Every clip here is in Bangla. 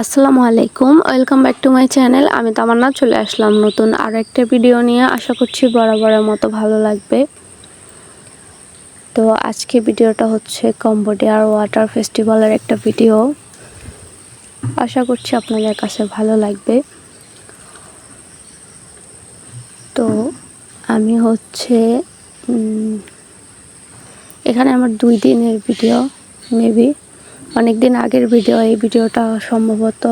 আসসালামু আলাইকুম, welcome back to my channel. আমি তামান্না চলে আসলাম নতুন আর একটা ভিডিও নিয়ে। আশা করছি বরাবরের মতো ভালো লাগবে। তো আজকে ভিডিওটা হচ্ছে কম্বোডিয়ার ওয়াটার ফেস্টিভ্যালের একটা ভিডিও। আশা করছি আপনাদের কাছে ভালো লাগবে। তো আমি হচ্ছে এখানে আমার দুই দিনের ভিডিও, মেবি। অনেক দিন আগের ভিডিও, এই ভিডিওটা সম্ভবত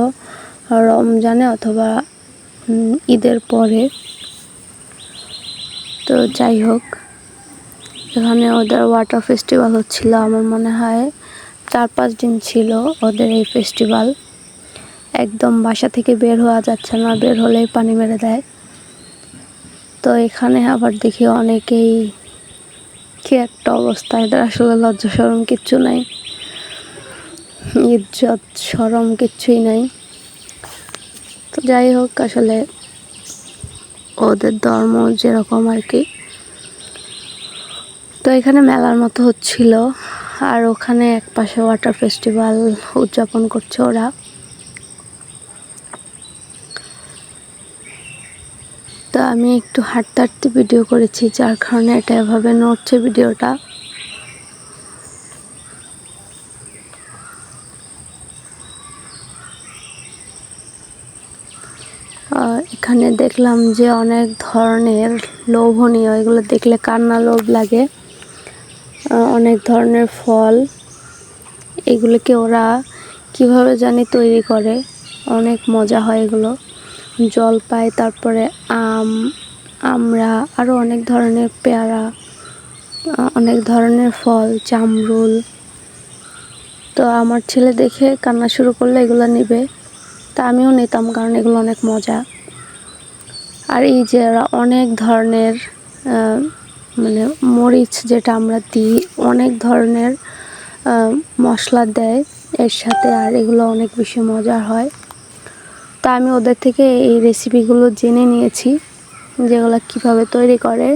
রমজানে অথবা ঈদের পরে। তো যাই হোক, এখানে ওদের ওয়াটার ফেস্টিভ্যাল হচ্ছিল আমার মনে হয়। চার পাঁচ দিন ছিল ওদের এই ফেস্টিভ্যাল একদম বাসা থেকে বের হওয়া যাচ্ছে না, বের হলেই পানি মেরে দেয়। তো এখানে আবার দেখি অনেকেই কি একটা অবস্থা, এদের আসলে লজ্জা সরম কিচ্ছু নাই। ইজ্জত সরম কিচ্ছুই নাই। তো যাই হোক, আসলে ওদের ধর্ম যেরকম আর কি। তো এখানে মেলার মতো হচ্ছিল, আর ওখানে এক পাশে ওয়াটার ফেস্টিভ্যাল উদযাপন করছে ওরা। তো আমি একটু হাঁটতে হাঁটতে ভিডিও করেছি, যার কারণে এটা এভাবে নড়ছে ভিডিওটা এখানে দেখলাম যে অনেক ধরনের লোভনীয়, এগুলো দেখলে কান্না লোভ লাগে। অনেক ধরনের ফল, এগুলোকে ওরা কীভাবে জানি তৈরি করে, অনেক মজা হয় এগুলো। জলপাই তারপরে আম, আমরা আরও অনেক ধরনের পেয়ারা অনেক ধরনের ফল চামরুল তো আমার ছেলে দেখে কান্না শুরু করলে এগুলো নেবে। তা আমিও নিতাম কারণ এগুলো অনেক মজা। আর এই যে অনেক ধরনের মানে মরিচ যেটা আমরা দিই, অনেক ধরনের মশলা দেয় এর সাথে আর এগুলো অনেক বেশি মজার হয়। তা আমি ওদের থেকে এই রেসিপিগুলো জেনে নিয়েছি, যেগুলো কীভাবে তৈরি করে।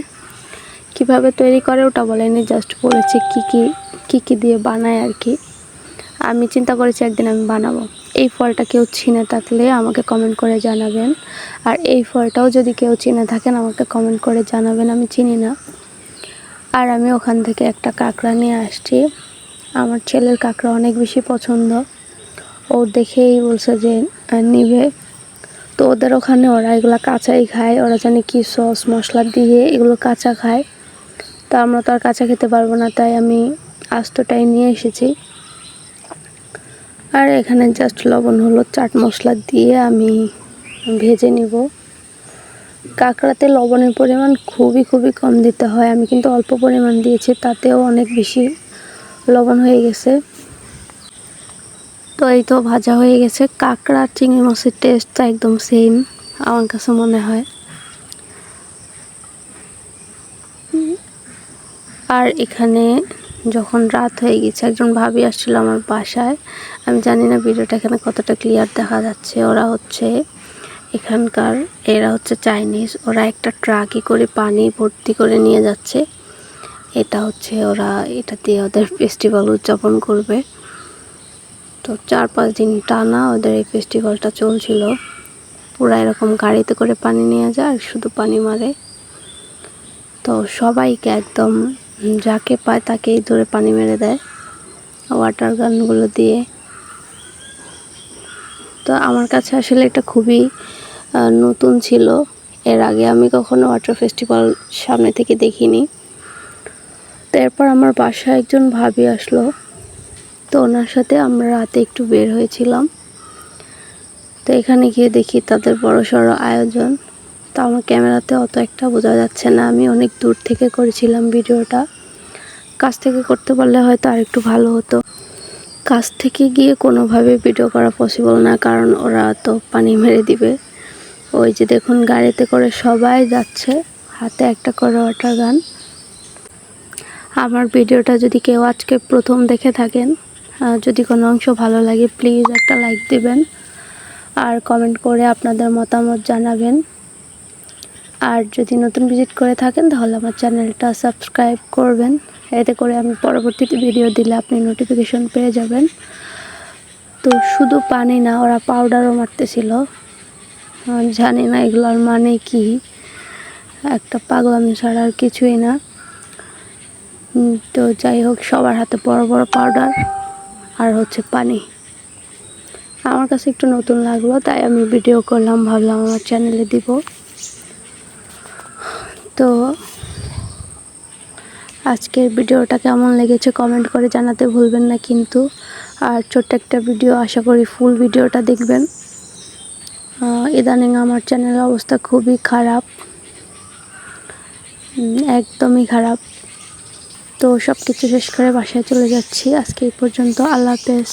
কীভাবে তৈরি করে ওটা বলেনি জাস্ট বলেছে কি কি কি কি দিয়ে বানায় আর কি। আমি চিন্তা করেছি একদিন আমি বানাবো। এই ফলটা কেউ চিনে থাকলে আমাকে কমেন্ট করে জানাবেন। আর এই ফলটাও যদি কেউ চিনে থাকেন, আমাকে কমেন্ট করে জানাবেন, আমি চিনি না। আর আমি ওখান থেকে একটা কাঁকড়া নিয়ে আসছি। আমার ছেলের কাঁকড়া অনেক বেশি পছন্দ। ও দেখেই বলছে যে নিবে। তো ওদের ওখানে ওরা এগুলো কাঁচাই খায়। ওরা জানে কি সস, মশলা দিয়ে এগুলো কাঁচা খায়। তো আমরা তো আর কাঁচা খেতে পারব না, তাই আমি আস্তটাই নিয়ে এসেছি। আর এখানে জাস্ট লবণ হলো চাট মশলা দিয়ে আমি ভেজে নিব। কাঁকড়াতে লবণের পরিমাণ খুবই খুবই কম দিতে হয়। আমি কিন্তু অল্প পরিমাণ দিয়েছি, তাতেও অনেক বেশি লবণ হয়ে গেছে। তো এই তো ভাজা হয়ে গেছে। কাঁকড়া চিংড়ি মাছের টেস্টটা একদম সেম আমার কাছে মনে হয়। আর এখানে যখন রাত হয়ে গেছে, একজন ভাবি আসছিল আমার বাসায়। আমি জানি না ভিডিওটা এখানে কতটা ক্লিয়ার দেখা যাচ্ছে। ওরা হচ্ছে এখানকার, এরা হচ্ছে চাইনিজ ওরা একটা ট্রাকে করে পানি ভর্তি করে নিয়ে যাচ্ছে। এটা হচ্ছে ওরা, এটা দিয়ে ওদের ফেস্টিভ্যাল উদযাপন করবে। তো চার পাঁচ দিন টানা ওদের এই ফেস্টিভ্যালটা চলছিল। পুরো এরকম গাড়িতে করে পানি নিয়ে যায় শুধু পানি মারে। তো সবাইকে একদম যাকে পায় তাকেই ধরে পানি মেরে দেয় ওয়াটার গানগুলো দিয়ে। তো আমার কাছে আসলে এটা খুবই নতুন ছিল। এর আগে আমি কখনো ওয়াটার ফেস্টিভ্যাল সামনে থেকে দেখিনি। তো এরপর আমার বাসায় একজন ভাবি আসলো। তো ওনার সাথে আমরা রাতে একটু বের হয়েছিলাম। তো এখানে গিয়ে দেখি তাদের বড় সড়ো আয়োজন। তো আমার ক্যামেরাতে অত একটা বোঝা যাচ্ছে না। আমি অনেক দূর থেকে করেছিলাম ভিডিওটা। কাছ থেকে করতে পারলে হয়তো আর একটু ভালো হতো। কাছ থেকে গিয়ে কোনোভাবে ভিডিও করা পসিবল না, কারণ ওরা তো পানি মেরে দিবে। ওই যে দেখুন, গাড়িতে করে সবাই যাচ্ছে, হাতে একটা করে ওয়াটার গান আমার ভিডিওটা যদি কেউ আজকে প্রথম দেখে থাকেন যদি কোনো অংশ ভালো লাগে প্লিজ একটা লাইক দিবেন। আর কমেন্ট করে আপনাদের মতামত জানাবেন। আর যদি নতুন ভিজিট করে থাকেন, তাহলে আমার চ্যানেলটা সাবস্ক্রাইব করবেন। এতে করে আমি পরবর্তীতে ভিডিও দিলে আপনি নোটিফিকেশন পেয়ে যাবেন। তো শুধু পানি না, ওরা পাউডারও মারতেছিল। জানি না এগুলোর মানে কি। একটা পাগলামি ছাড়া আর কিছুই না। তো যাই হোক, সবার হাতে বড় বড় পাউডার আর হচ্ছে পানি। আমার কাছে একটু নতুন লাগল, তাই আমি ভিডিও করলাম, ভাবলাম আমার চ্যানেলে দিব। তো আজকের ভিডিওটা কেমন লেগেছে কমেন্ট করে জানাতে ভুলবেন না কিন্তু। আর ছোট্ট একটা ভিডিও, আশা করি ফুল ভিডিওটা দেখবেন। ইদানিং আমার চ্যানেলের অবস্থা খুবই খারাপ। একদমই খারাপ। তো সব কিছু শেষ করে বাসায় চলে যাচ্ছি। আজকে এই পর্যন্ত। আল্লাহ হাফেজ।